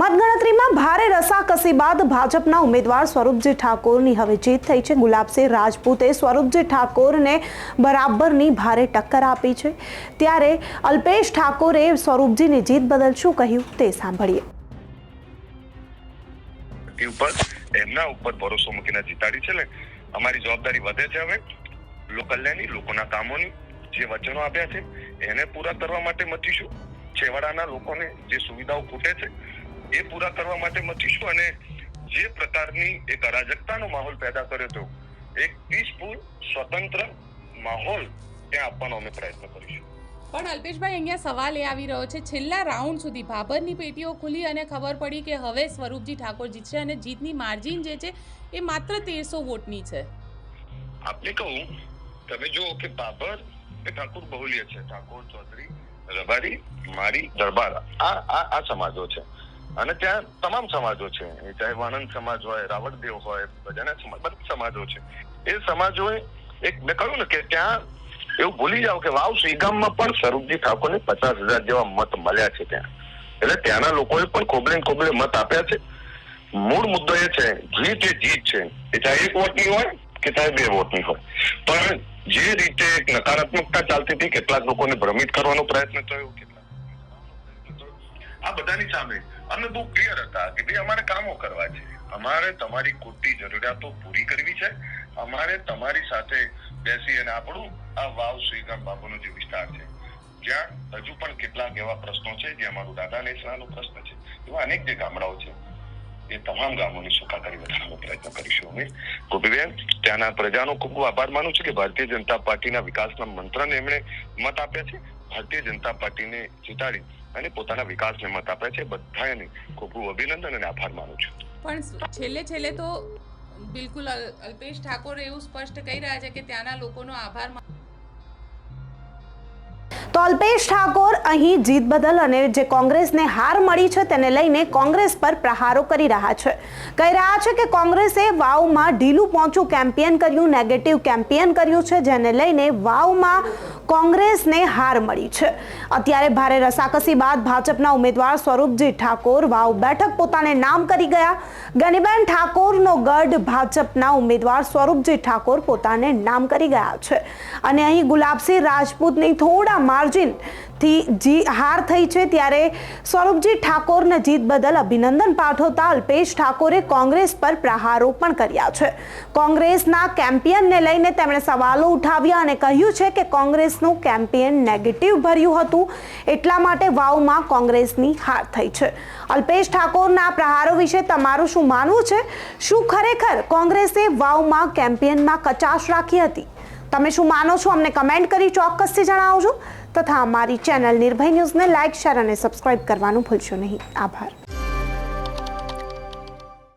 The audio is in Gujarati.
મતગણતરીમાં ભારે રસાકસી બાદ ભાજપના ઉમેદવાર સ્વરૂપજી ઠાકોરની હવે જીત થઈ છે. ગુલાબસિંહ રાજપૂતે સ્વરૂપજી ઠાકોરને બરાબરની ભારે ટક્કર આપી છે. ત્યારે અલ્પેશ ઠાકોરે સ્વરૂપજીની જીત બદલ શું કહ્યું તે સાંભળીએ. ઉપર એમના ઉપર ભરોસો મૂકીને જીતાડી છે ને, અમારી જવાબદારી વધે છે હવે. લોકલ્યાણની લોકોના કામોની જે વચનો આપ્યા છે, એને પૂરા કરવા માટે મચીશું. છેવાડાના લોકોને જે સુવિધાઓ ખૂટે છે એ પૂરા કરવા માટે મચીશું અને જે પ્રકારની એક અરાજકતાનો માહોલ પેદા કર્યો હતો એક પીસફુલ સ્વતંત્ર માહોલ ત્યાં આપવાનો અમે પ્રયત્ન કરીશું. પણ અલ્પેશભાઈ અહીંયા સવાલ એ આવી રહ્યો છે છેલ્લા રાઉન્ડ સુધી ભાભરની પેટીઓ ખુલી અને ખબર પડી કે હવે સ્વરૂપજી ઠાકોર જીતશે અને જીતની માર્જિન જે છે એ માત્ર તેરસો વોટની છે. આપને કહું તમે જુઓ કે બાબર એ ઠાકોર બહુલ્ય છે ઠાકોર ચૌધરી રબારી મારી દરબાર આ આ સમાજો છે. અને ત્યાં તમામ સમાજો છે. ચાહે વાનંદ સમાજ હોય રાવણદેવ હોય, બધાના સમાજ, બધા સમાજો છે. એ સમાજોએ એક મેં કહ્યું ને કે ત્યાં એવું ભૂલી જાઓ કે વાવ શ્રીગામમાં પણ સ્વરૂપજી ઠાકોરને પચાસ હજાર જેવા મત મળ્યા છે ત્યાં. એટલે ત્યાંના લોકોએ પણ કોબલે કોબલે મત આપ્યા છે. મૂળ મુદ્દો એ છે જીત એ જીત છે, એ ચાહે એક વોટની હોય કે ચાહે બે વોટની હોય. પણ જે રીતે એક નકારાત્મકતા ચાલતી હતી, કેટલાક લોકોને ભ્રમિત કરવાનો પ્રયત્ન થયો આ બધાની સામે અમે બહુ ક્લિયર હતા કે ભાઈ અમારે કામો કરવા છે. અમારે તમારી ખોટી જરૂરિયાતો પૂરી કરવી છે. અમારે તમારી સાથે બેસી અને આપણું આ વાવ શ્રીગામ બાપુનો જે વિસ્તાર છે, જ્યાં હજુ પણ કેટલાક એવા પ્રશ્નો છે જે અમારું દાદા નેસરાનો પ્રશ્ન છે, એવા અનેક જે ગામડાઓ છે, એ તમામ ગામોની સુખાકારી વધારવાનો પ્રયત્ન કરીશું અમે. ગોપીબેન ત્યાંના પ્રજાનો ખૂબ ખૂબ આભાર માનું છું કે ભારતીય જનતા પાર્ટીના વિકાસના મંત્રને એમણે મત આપ્યા છે. ભારતીય જનતા પાર્ટીને જીતાડી અને પોતાના વિકાસને મત આપે છે. બધાને ખૂબ ખૂબ અભિનંદન અને આભાર માનું છું. પણ છેલ્લે છેલ્લે તો બિલકુલ અલ્પેશ ઠાકોર એવું સ્પષ્ટ કહી રહ્યા છે કે ત્યાંના લોકોનો આભાર તો અલ્પેશ ઠાકોર અહીં જીત બદલ અને જે કોંગ્રેસને હાર મળી છે તેને લઈને કોંગ્રેસ પર પ્રહારો કરી રહ્યા છે. કહી રહ્યા છે કે કોંગ્રેસે વાવમાં ઢીલું પહોંચું કેમ્પેન કર્યું નેગેટિવ કેમ્પેન કર્યું છે, જેને લઈને વાવમાં કોંગ્રેસને હાર મળી છે. અત્યારે ભારે રસાકસી બાદ ભાજપના ઉમેદવાર સ્વરૂપજી ઠાકોર વાવ બેઠક પોતાને નામ કરી ગયા. ગનીબેન ઠાકોરનો ગઢ ભાજપના ઉમેદવાર સ્વરૂપજી ઠાકોર પોતાને નામ કરી ગયા છે. અને અહીં ગુલાબસિંહ રાજપૂતની થોડા માર્જિનથી જી હાર થઈ છે ત્યારે સ્વરૂપજી ઠાકોરને જીત બદલ અભિનંદન પાઠવતા અલ્પેશ ઠાકોરે કોંગ્રેસ પર પ્રહારો પણ કર્યા છે. કોંગ્રેસના કેમ્પિયનને લઈને તેમણે સવાલો ઉઠાવ્યા અને કહ્યું છે કે કોંગ્રેસનું કેમ્પિયન નેગેટિવ ભર્યું હતું, એટલા માટે વાવમાં કોંગ્રેસની હાર થઈ છે. અલ્પેશ ઠાકોરના પ્રહારો વિશે તમારું શું માનવું છે? શું ખરેખર કોંગ્રેસે વાવમાં કેમ્પિયનમાં કચાશ રાખી હતી? તમે શું માનો છો? અમને કમેન્ટ કરી ચોક્કસથી જણાવજો. તથા અમારી ચેનલ નિર્ભય ન્યૂઝને લાઇક, શેર અને સબસ્ક્રાઇબ કરવાનું ભૂલશો નહીં. આભાર.